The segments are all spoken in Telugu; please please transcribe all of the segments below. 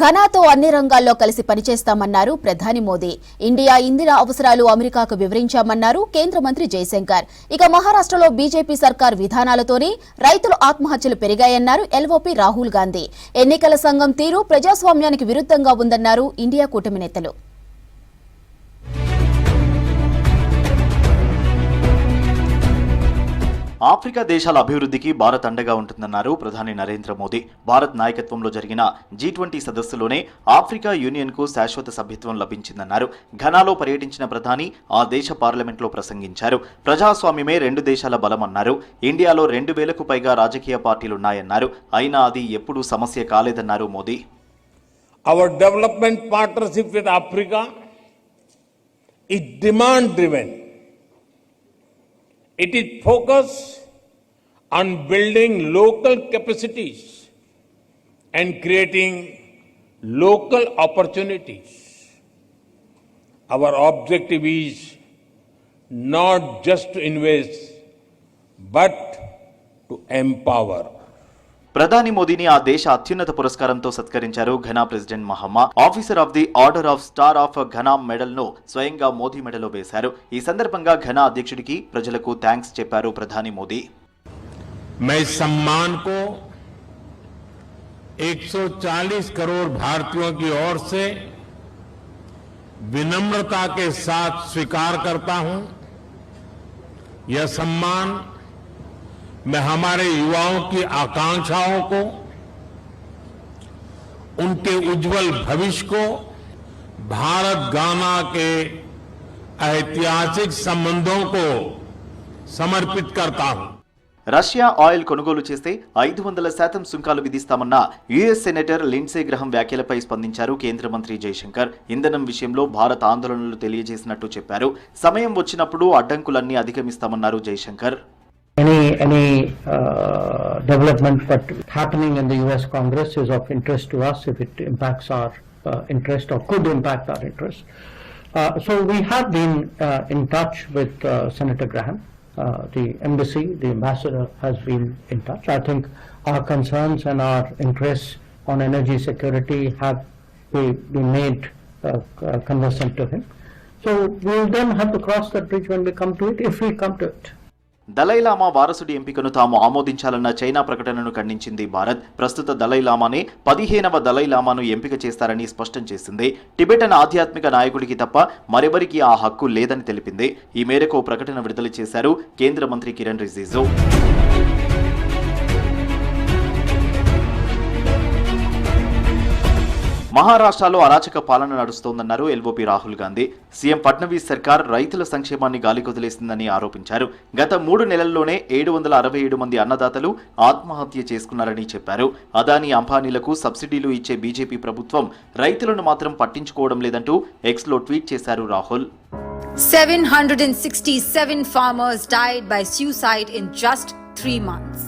ఘనాతో అన్ని రంగాల్లో కలిసి పనిచేస్తామన్నారు ప్రధాని మోదీ. ఇండియా ఇందిరా అవసరాలు అమెరికాకు వివరించామన్నారు కేంద్ర మంత్రి జయశంకర్. ఇక మహారాష్ట్రలో బీజేపీ సర్కార్ విధానాలతోనే రైతులు ఆత్మహత్యలు పెరిగాయన్నారు ఎల్ఓపీ రాహుల్ గాంధీ. ఎన్నికల సంఘం తీరు ప్రజాస్వామ్యానికి విరుద్ధంగా ఉందన్నారు ఇండియా కూటమి నేతలు. ఆఫ్రికా దేశాల అభివృద్ధికి భారత్ అండగా ఉంటుందన్నారు ప్రధాని నరేంద్ర మోదీ. భారత్ నాయకత్వంలో జరిగిన జీ ట్వంటీ సదస్సులోనే ఆఫ్రికా యూనియన్కు శాశ్వత సభ్యత్వం లభించిందన్నారు. ఘనాలో పర్యటించిన ప్రధాని ఆ దేశ పార్లమెంట్లో ప్రసంగించారు. ప్రజాస్వామ్యమే రెండు దేశాల బలమన్నారు. ఇండియాలో రెండు వేలకు పైగా రాజకీయ పార్టీలున్నాయన్నారు. అయినా అది ఎప్పుడూ సమస్య కాలేదన్నారు Modi. Our development partnership with Africa it demand driven. It is focused on building local capacities and creating local opportunities. Our objective is not just to invest, but to empower. ప్రధాని మోదీని ఆ దేశ అత్యున్నత పురస్కారంతో సత్కరించారు Ghana president Mahama officer of the order of star of Ghana medal ను స్వయంగా మోదీ మెడలో వేశారు ఈ సందర్భంగా ఘనా అధ్యక్షుడికి ప్రజలకు థ్యాంక్స్ చెప్పారు ప్రధాని మోదీ मैं इस सम्मान को 140 करोड़ भारतीयों की ओर से विनम्रता के साथ स्वीकार करता हूं यह सम्मान मैं हमारे युवाओं की आकांक्षाओं को उनके उज्जवल भविष्य को भारत गाना के ऐतिहासिक संबंधों को समर्पित करता हूं రష్యా ఆయిల్ కొనుగోలు చేస్తే ఐదు వందల శాతం సుంకాలు విధిస్తామన్న యుఎస్ సెనేటర్ లిండ్సే గ్రహం వ్యాఖ్యలపై స్పందించారు కేంద్ర మంత్రి జయశంకర్ ఇంధనం విషయంలో భారత్ ఆందోళనలు తెలియజేసినట్టు చెప్పారు సమయం వచ్చినప్పుడు అడ్డంకులన్నీ అధిగమిస్తామన్నారు Jaishankar Any uh, development that happening in the U.S. Congress is of interest to us if it impacts our uh, interest or could impact our interest. Uh, so we have been uh, in touch with uh, Senator Graham. The embassy, the ambassador has been in touch. I think our concerns and our interests on energy security have been made conversant to him. So we will then have to cross that bridge when we come to it, if we come to it. Dalai Lama వారసుడి ఎంపికను తాము ఆమోదించాలన్న చైనా ప్రకటనను ఖండించింది భారత్. ప్రస్తుత దలైలామానే పదిహేనవ దలైలామాను ఎంపిక చేస్తారని స్పష్టం చేసింది. టిబెటన్ ఆధ్యాత్మిక నాయకుడికి తప్ప మరెవరికి ఆ హక్కు లేదని తెలిపింది. ఈ మేరకు ఓ ప్రకటన విడుదల చేశారు కేంద్ర మంత్రి కిరణ్ రిజిజు. మహారాష్ట్రలో అరాచక పాలన నడుస్తోందన్నారు ఎల్ఓపి రాహుల్ గాంధీ. సీఎం ఫడ్నవీస్ సర్కార్ రైతుల సంక్షేమాన్ని గాలికొదిలేసిందని ఆరోపించారు. గత మూడు నెలల్లోనే ఏడు వందల అరవై ఏడు మంది అన్నదాతలు ఆత్మహత్య చేసుకున్నారని చెప్పారు. అదానీ అంబానీలకు సబ్సిడీలు ఇచ్చే బీజేపీ ప్రభుత్వం రైతులను మాత్రం పట్టించుకోవడం లేదంటూ ఎక్స్లో ట్వీట్ చేశారు Rahul. 767 farmers died by suicide in just three months.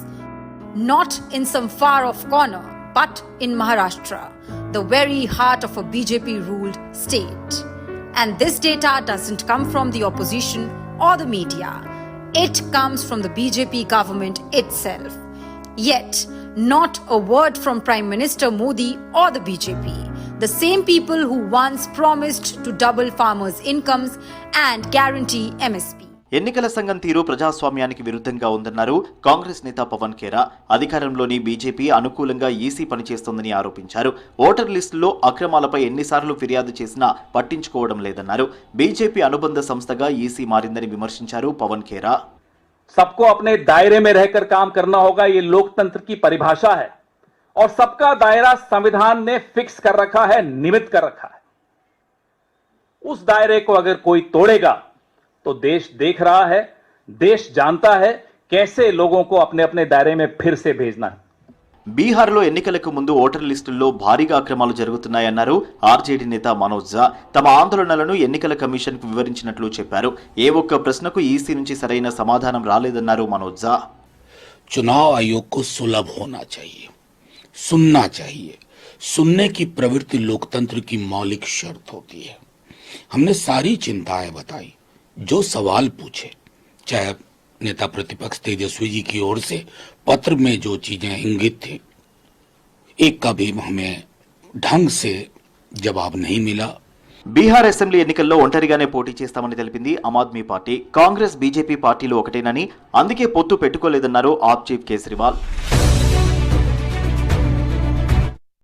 Not in some far off corner, but in Maharashtra, the very heart of a BJP ruled state. And this data doesn't come from the opposition or the media, it comes from the BJP government itself. Yet, not a word from Prime Minister Modi or the BJP, the same people who once promised to double farmers' incomes and guarantee MSP. ఎన్నికల సంఘం తీరు ప్రజాస్వామ్యానికి విరుద్ధంగా ఉందన్నారు కాంగ్రెస్ నేత పవన్ ఖేరా అధికారంలోని బీజేపీ అనుకూలంగా ఈసీ పనిచేస్తోందని ఆరోపించారు ఓటర్ లిస్టులో అక్రమాలపై ఎన్నిసార్లు ఫిర్యాదు చేసినా పట్టించుకోవడం లేదన్నారు బీజేపీ అనుబంధ సంస్థగా ఈసీ మారిందని విమర్శించారు పవన్ ఖేరా सबको अपने दायरे में रहकर काम करना होगा ये लोकतंत्र की परिभाषा है और सबका दायरा संविधान ने फिक्स कर रखा है निमित कर रखा है उस दायरे को अगर कोई तोड़ेगा तो देश देख रहा है देश जानता है कैसे लोगों को अपने अपने दायरे में फिर से भेजना है బీహార్లో ఎన్నికలకు ముందు ఓటర్ లిస్టుల్లో భారీగా అక్రమాలు జరుగుతున్నాయన్నారు ఆర్జేడీ నేత మనోజ్ ఝా తమ ఆందోళనలను ఎన్నికల కమిషన్ కు వివరించినట్లు చెప్పారు ఏ ఒక్క ప్రశ్నకు ఈసీ నుంచి సరైన సమాధానం రాలేదన్నారు మనోజ్ ఝా चुनाव आयोग को सुलभ होना चाहिए सुनना चाहिए सुनने की प्रवृत्ति लोकतंत्र की मौलिक शर्त होती है हमने सारी चिंताएं बताई जो सवाल पूछे चाहे नेता प्रतिपक्ष तेजस्वी जी की ओर से पत्र में जो चीजें इंगित थी एक का भी हमें ढंग से जवाब नहीं मिला బీహార్ అసెంబ్లీ ఎన్నికల్లో ఒంటరిగానే పోటీ చేస్తామని తెలిపింది ఆమ్ ఆద్మీ పార్టీ కాంగ్రెస్ బీజేపీ పార్టీలు ఒకటేనని అందుకే పొత్తు పెట్టుకోలేదన్నారు ఆప్ చీఫ్ కేజ్రీవాల్